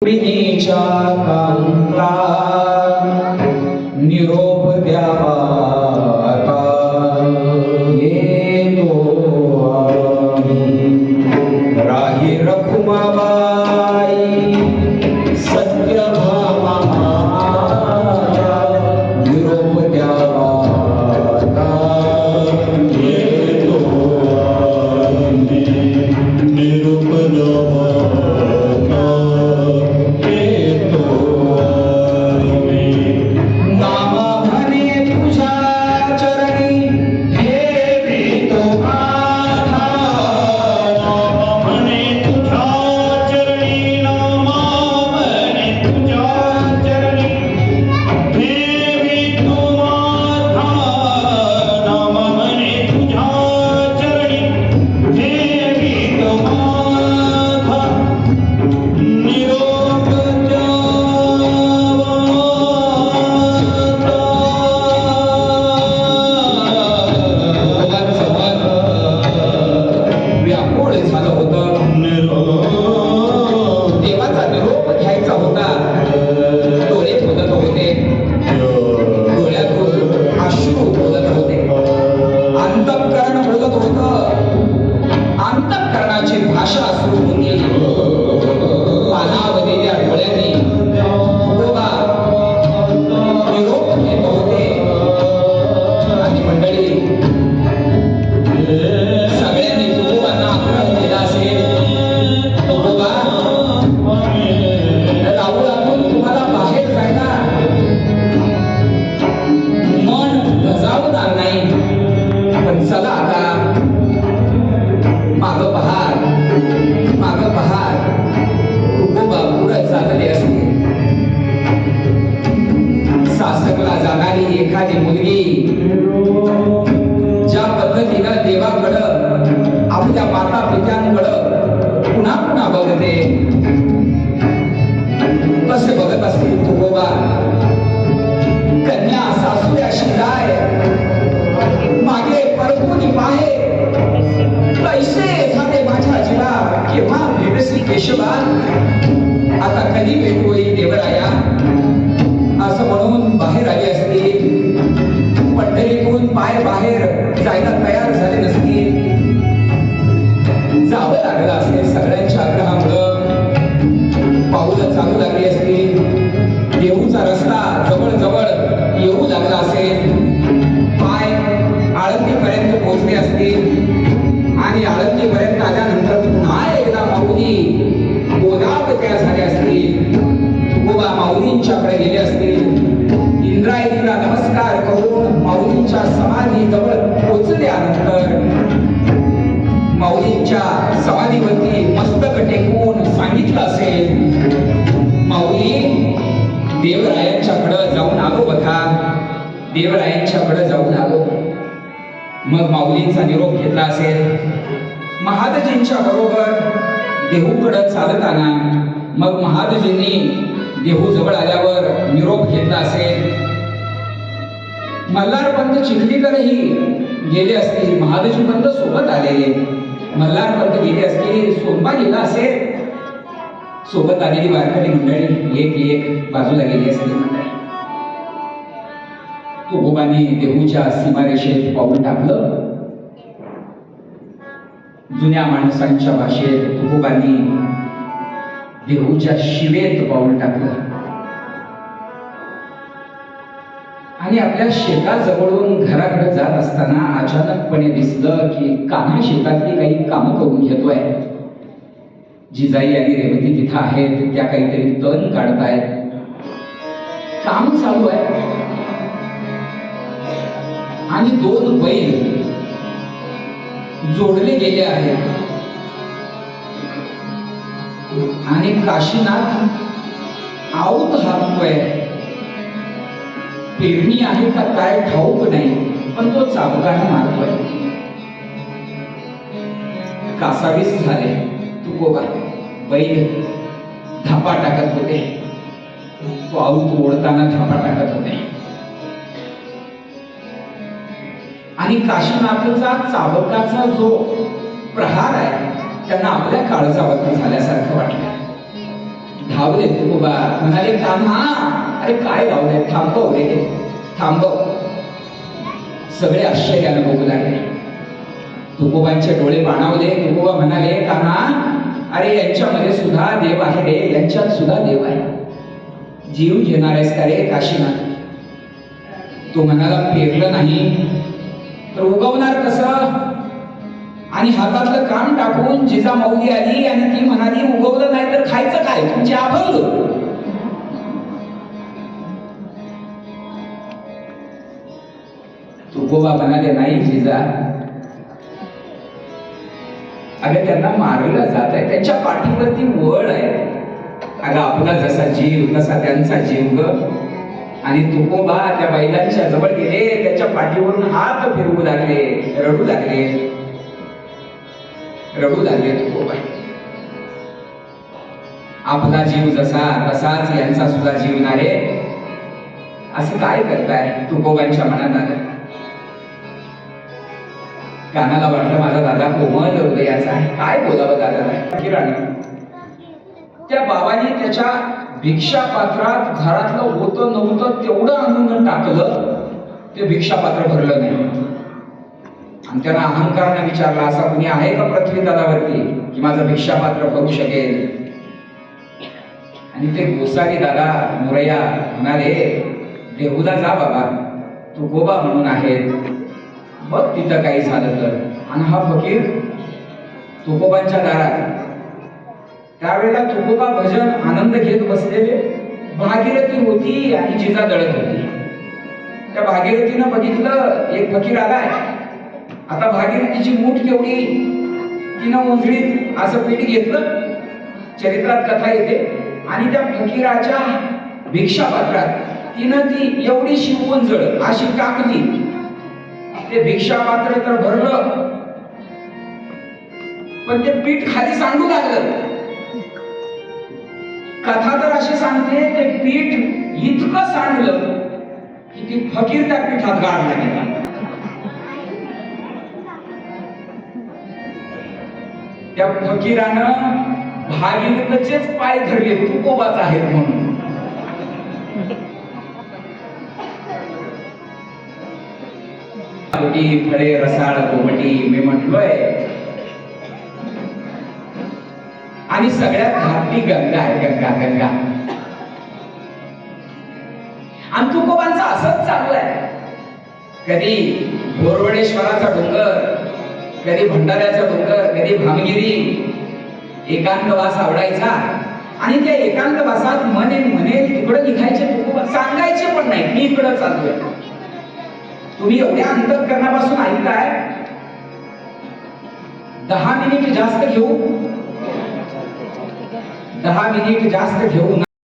प्रीतीच्या कांता. निरोप सासरला जाणारी एखादी मुलगी. ज्या पद्धतीनं देवाकडं आपल्या माता पित्यांकडं पुन्हा पुन्हा बघते. कसे बघत असते तुकोबा कन्या सासूया शिराय मागे परतून पाहे. पैसे झाले माझ्या जीवा केव्हा भेटसी केशवा आता कधी भेटू जायला तयार झाले नसतील. जावं लागलं असेल सगळ्यांच्या आग्रहामुळं. पाऊल चालू लागली असतील. देऊचा रस्ता जवळ जवळ येऊ लागला असेल. पाय आळंदीपर्यंत पोहोचले असतील. आणि आळंदीपर्यंत आल्यानंतर पुन्हा एकदा माऊली गोदावत्या झाल्या असतील. तुकोबा माऊलींच्याकडे गेले असतील. इंद्रायणीला देवरायांच्याकडं जाऊन आलो बघा. देवरायांच्याकडं जाऊन आलो. मग माऊलींचा निरोप घेतला असेल. महादजींच्या बरोबर देहूकडं चालताना मग महादजींनी देहू जवळ आल्यावर निरोप घेतला असेल. मल्हारपंत चिखलीकरही गेले असतील. महादजी पंत सोबत आलेले. मल्हारपंत गेले असतील. सोनबा गेला असेल. सोबत आलेली वारकरी मंडळी एक एक बाजूला गेली असतील. मंडळी तुकोबाने देहूच्या सीमारेषेत पाऊल टाकलं. जुन्या माणसांच्या भाषेत तुकोबांनी देहूच्या शिवेत पाऊल टाकलं. आणि आपल्या शेताजवळून घराकडे जात असताना अचानकपणे दिसलं की कान्हा शेतातली काही कामं करून घेतोय. जिजाई आणि रेवती तिथं आहेत त्या काहीतरी तण काढतायत. काम चालू आहे आणि दोन बैल जोडले गेले आहेत. आणि काशीनाथ आऊत हातोय पेरणी आहे का काय ठाऊक नाही पण तो चाबकाने मारतोय. कासावीस झाले. तुकोबा बैल धापा टाकत होते. तो आऊत ओढताना धापा टाकत होते. आणि काशीनाथचा चाबकाचा जो प्रहार आहे त्यांना आपल्या काळचा काळजावरती झाल्यासारखं वाटलं. धावले तुकोबा म्हणाले कान्हा अरे काय धावले? थांबव रे. थांबव. सगळे आश्चर्यानं बघू लागले. तुकोबांचे डोळे बाणावले. तुकोबा म्हणाले कान्हा अरे यांच्यामध्ये सुद्धा देव आहे रे यांच्यात सुद्धा देव आहे. जीव घेणार आहेस का रे काशीनाथ तो मनाला पेरलं नाही तर उगवणार कसं? आणि हातातलं काम टाकून जिजा मौली आली आणि ती म्हणाली उगवलं नाही तर खायचं काय? तुमचे आभंग तुकोबा म्हणाले नाही जिजा अगं त्यांना मारलं जात आहे. त्यांच्या पाठीवरती वळ आहे. अगं आपला जसा जीव तसा त्यांचा जीव ग. आणि तुकोबा त्या बैलांच्या जवळ गेले. त्याच्या पाठीवरून हात फिरवू लागले. रडू लागले. रडू लागले तुकोबा. आपला जीव जसा तसाच यांचा सुद्धा जीवनारे असं काय करताय? तुकोबांच्या मनात आलं. कानाला वाटलं माझा दादा कोमल हृदयाचा आहे. काय बोलावं दादा? किराणा त्या बाबांनी त्याच्या भिक्षा पात्रात घरातलं होतं नव्हतं तेवढं आणून टाकलं. ते भिक्षा पात्र भरलं नाही. आणि त्यांना अहंकाराने विचारला असा कुणी आहे का पृथ्वी दादावरती की माझं भिक्षा पात्र भरू शकेल? आणि ते गोसावी दादा मुरया म्हणाले देहूला जा बाबा. तू गोबा म्हणून आहेत. बघ तिथं काही झालं तर. आणि हा फकीर तुकोबांच्या दारात. त्यावेळेला तुकोबा भजन आनंद घेत बसलेले. भागीरथी होती आणि जिजा दळत होती. त्या भागीरथीनं बघितलं एक फकीर आलाय. आता भागीरथीची मूठ केवढी? तिनं उंजळीत असं पीठ घेतलं. चरित्रात कथा येते. आणि त्या फकीराच्या भिक्षा पात्रात तिनं ती एवढी शिवूंजळ अशी टाकली. ते भिक्षा पात्र तर भरलं. पण ते पीठ खाली सांडू लागलं. कथा तर अशी सांगते ते पीठ इतकं सांडलं की ती फकीर त्या पीठात गाडला गेला त्या फकीरानं भागीरथचेच पाय धरले तुकोबाच आहेत म्हणून. कोटी फळे रसाळ कोमटी मी म्हटलोय आणि सगळ्यात घातली गंगा आहे गंगा गंगा. आणि तुकोबांचं असंच चालू आहे. कधी बोरवडेश्वराचा डोंगर कधी भंडाऱ्याचा डोंगर कधी भामगिरी एकांतवास आवडायचा. आणि त्या एकांतवासात मने म्हणे तिकडं निघायचे तुकोबा. सांगायचे पण नाही मी इकडं चाललोय. तुम्ही एवढ्या अंतकरणापासून ऐकताय? दहा मिनिट जास्त घेऊ? दहा मिनिट जास्त घेऊ